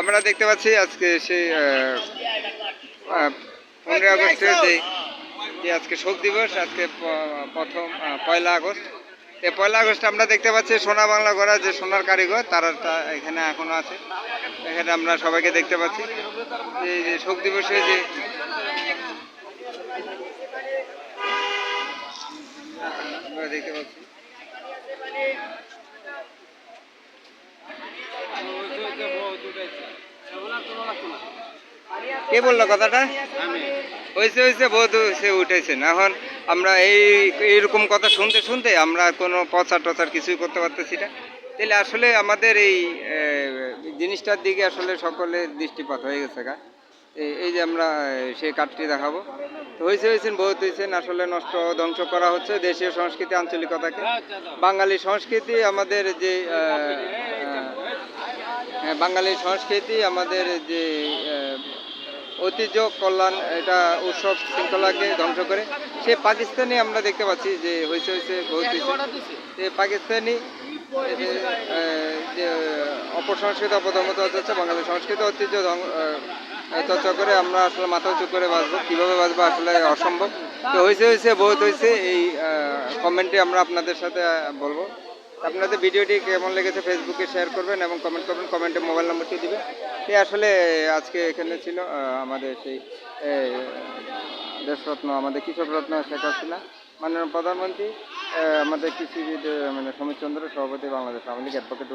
আমরা দেখতে পাচ্ছি আজকে সেই পনেরোই আগস্টের যে আজকে শোক দিবস, আজকে প্রথম পয়লা আগস্ট। এই পয়লা আগস্ট আমরা দেখতে পাচ্ছি সোনা বাংলা গড়া যে সোনার কারিগর, তারা এখানে এখনও আছে। এখানে আমরা সবাইকে দেখতে পাচ্ছি। এই যে শোক দিবসে যে দেখতে পাচ্ছি। কে বলল কথাটা? হয়েছে হয়েছে বহুত, সে উঠেছেন এখন আমরা এই, এইরকম কথা শুনতে শুনতে আমরা কোনো প্রচার টচার কিছুই করতে পারতেছি না। তাহলে আসলে আমাদের এই জিনিসটার দিকে আসলে সকলের দৃষ্টিপাত হয়ে গেছে গা। এই- যে আমরা সেই কাঠটি দেখাবো। হয়েছে হয়েছেন বহুত হয়েছেন আসলে নষ্ট, ধ্বংস করা হচ্ছে দেশীয় সংস্কৃতি, আঞ্চলিকতাকে। বাঙালি সংস্কৃতি আমাদের যে হ্যাঁ, বাঙালি সংস্কৃতি আমাদের যে ঐতিহ্য কল্যাণ এটা উৎসব শৃঙ্খলাকে ধ্বংস করে। সে পাকিস্তানি আমরা দেখতে পাচ্ছি যে হয়েছে হয়েছে বহুত হয়েছে যে পাকিস্তানি যে, অপসংস্কৃতি অপধর্মতা হচ্ছে বাঙালি সংস্কৃতি ঐতিহ্য চর্চা করে আমরা আসলে মাথা উঁচু করে বাঁচবো। কীভাবে বাঁচবো আসলে অসম্ভব। তো হয়েছে হয়েছে বহুত হয়েছে এই কমেন্টে আমরা আপনাদের সাথে বলব। আপনাদের ভিডিওটি কেমন লেগেছে ফেসবুকে শেয়ার করবেন এবং কমেন্ট করবেন কমেন্টে মোবাইল নম্বরটি দেবেন। এই আসলে আজকে এখানে ছিল আমাদের সেই দেশরত্ন, আমাদের কৃষক রত্ন শেখ হাসিনা, মাননীয় প্রধানমন্ত্রী। আমাদের কৃষিবিদ মানে সমীর চন্দ্র, সভাপতি Bangladesh Awami League advocate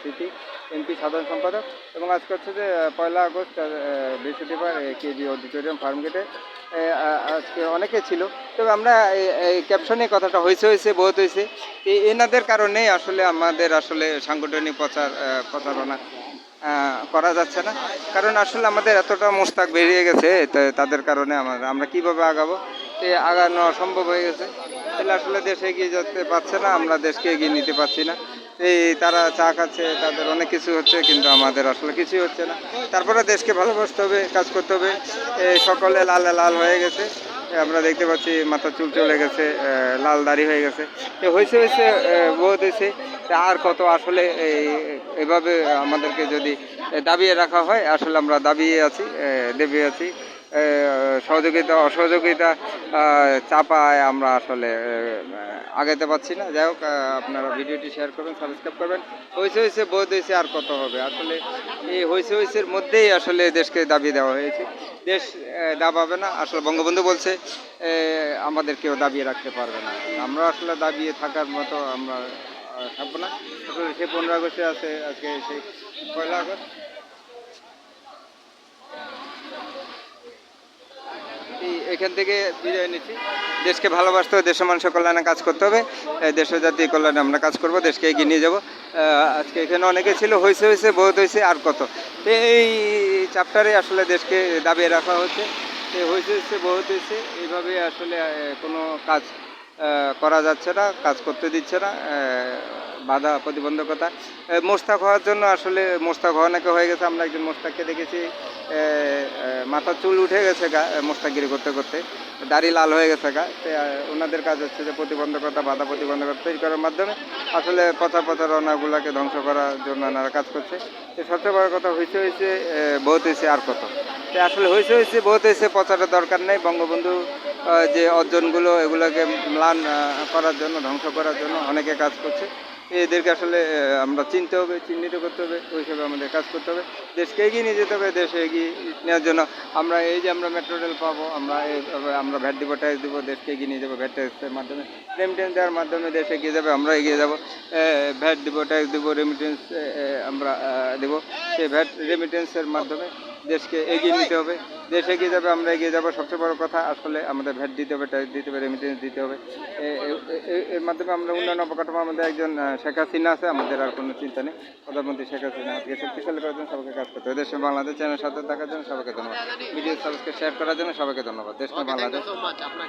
Smriti MP সাধারণ সম্পাদক। এবং আজকে হচ্ছে যে পয়লা আগস্ট বৃহস্পতিবার কেজি অডিটোরিয়াম ফার্মগেটে আজকে অনেকে ছিল। তবে আমরা এই- ক্যাপশনে কথাটা হয়েছে হয়েছে বহুত হয়েছে এনাদের কারণে আসলে আমাদের আসলে সাংগঠনিক প্রচার প্রচারণা করা যাচ্ছে না। কারণ আসলে আমাদের এতটা মোস্তাক বেরিয়ে গেছে তাদের কারণে আমরা আমরা কীভাবে আগাবো? আগানো অসম্ভব হয়ে গেছে। তাহলে আসলে দেশ এগিয়ে যেতে পারছে না, আমরা দেশকে এগিয়ে নিতে পারছি না। এই তারা চা খাচ্ছে, তাদের অনেক কিছু হচ্ছে, কিন্তু আমাদের আসলে কিছুই হচ্ছে না। তারপরে দেশকে ভালোবাসতে হবে, কাজ করতে হবে। এই সকলে লালে লাল হয়ে গেছে। আমরা দেখতে পাচ্ছি মাথা চুল চলে গেছে লাল দাড়ি হয়ে গেছে। তো হয়েছে হয়েছে বহুত হয়েছে। আর কত আসলে এভাবে আমাদেরকে যদি দাবিয়ে রাখা হয়, আসলে আমরা দাবিয়ে আছি দেবে আছি। সহযোগিতা, অসহযোগিতা চাপায় আমরা আসলে আগাতে পারছি না। যাই হোক আপনারা ভিডিওটি শেয়ার করবেন, সাবস্ক্রাইব করবেন। হয়েছে হয়েছে বোধ হয়েছে আর কত হবে? আসলে এই হয়েছে হয়েছের মধ্যেই আসলে দেশকে দাবি দেওয়া হয়েছে। দেশ দাবাবে না। আসলে বঙ্গবন্ধু বলছে আমাদের কেউ দাবিয়ে রাখতে পারবে না। আমরা আসলে দাবিয়ে থাকার মতো আমরা থাকব না। আসলে সে পনেরো আগস্টে আছে, আজকে সেই পয়লা আগস্ট। এখান থেকে বিজয় নিচ্ছি। দেশকে ভালোবাসতে হবে, দেশের মানুষের কল্যাণে কাজ করতে হবে। দেশের জাতীয় কল্যাণে আমরা কাজ করব, দেশকে এগিয়ে নিয়ে যাব। আজকে এখানে অনেকে ছিল হয়েছে হয়েছে বহুত হয়েছে আর কত। এই চ্যাপ্টারে আসলে দেশকে দাবিয়ে রাখা হচ্ছে। হয়েছে হয়েছে বহুত হয়েছে এইভাবে আসলে কোনো কাজ করা যাচ্ছে না, কাজ করতে দিচ্ছে না বাধা প্রতিবন্ধকতা। মোস্তাক হওয়ার জন্য আসলে মোস্তাক হওয়া নাকি হয়ে গেছে, আমরা একজন মোস্তাককে দেখেছি মাথার চুল উঠে গেছে গা মোস্তাকগিরি করতে করতে, দাড়ি লাল হয়ে গেছে গা ওনাদের কাজ হচ্ছে যে প্রতিবন্ধকতা, বাধা প্রতিবন্ধকতা তৈরি করার মাধ্যমে আসলে প্রচার প্রচারণাগুলোকে ধ্বংস করার জন্য ওনারা কাজ করছে। তো সবচেয়ে বড় কথা হয়েছে হয়েছে বহুত হয়েছে আর কত। তো আসলে হয়েছে হয়েছে বহুত হয়েছে প্রচারের দরকার নেই, বঙ্গবন্ধু যে অর্জনগুলো এগুলোকে ম্লান করার জন্য, ধ্বংস করার জন্য অনেকে কাজ করছে। এদেরকে আসলে আমরা চিনতে হবে, চিহ্নিত করতে হবে, ওই হিসাবে আমাদের কাজ করতে হবে। দেশকে এগিয়ে নিয়ে যেতে হবে, দেশে এগিয়ে নেওয়ার জন্য। আমরা এই যে আমরা মেট্রো রেল পাবো, আমরা আমরা ভ্যাট দিব ট্যাক্স দিব, দেশকে এগিয়ে নিয়ে যাব ভ্যাট ট্যাক্সের মাধ্যমে। রেমিটেন্স দেওয়ার মাধ্যমে দেশ এগিয়ে যাবে, আমরা এগিয়ে যাব। ভ্যাট দিব ট্যাক্স দিব রেমিটেন্স আমরা দেব। সেই ভ্যাট রেমিটেন্সের মাধ্যমে। দেশকে এগিয়ে নিতে হবে। দেশ এগিয়ে যাবে আমরা এগিয়ে যাব। সবচেয়ে বড় কথা আসলে আমাদের ভ্যাট দিতে হবে ট্যাক্স দিতে হবে রেমিটেন্স দিতে হবে। এর মাধ্যমে আমরা উন্নয়ন অবকাঠামো আমাদের একজন শেখ হাসিনা আছে আমাদের আর কোনো চিন্তা নেই। প্রধানমন্ত্রী শেখ হাসিনা আজকে শক্তিশালী করার জন্য সবাইকে কাজ করতে হবে। দেশে বাংলাদেশ চ্যানেল সাথে থাকার জন্য সবাইকে ধন্যবাদ। ভিডিও সার্ভিসকে শেয়ার করার জন্য সবাইকে ধন্যবাদ। দেশ বাংলাদেশ।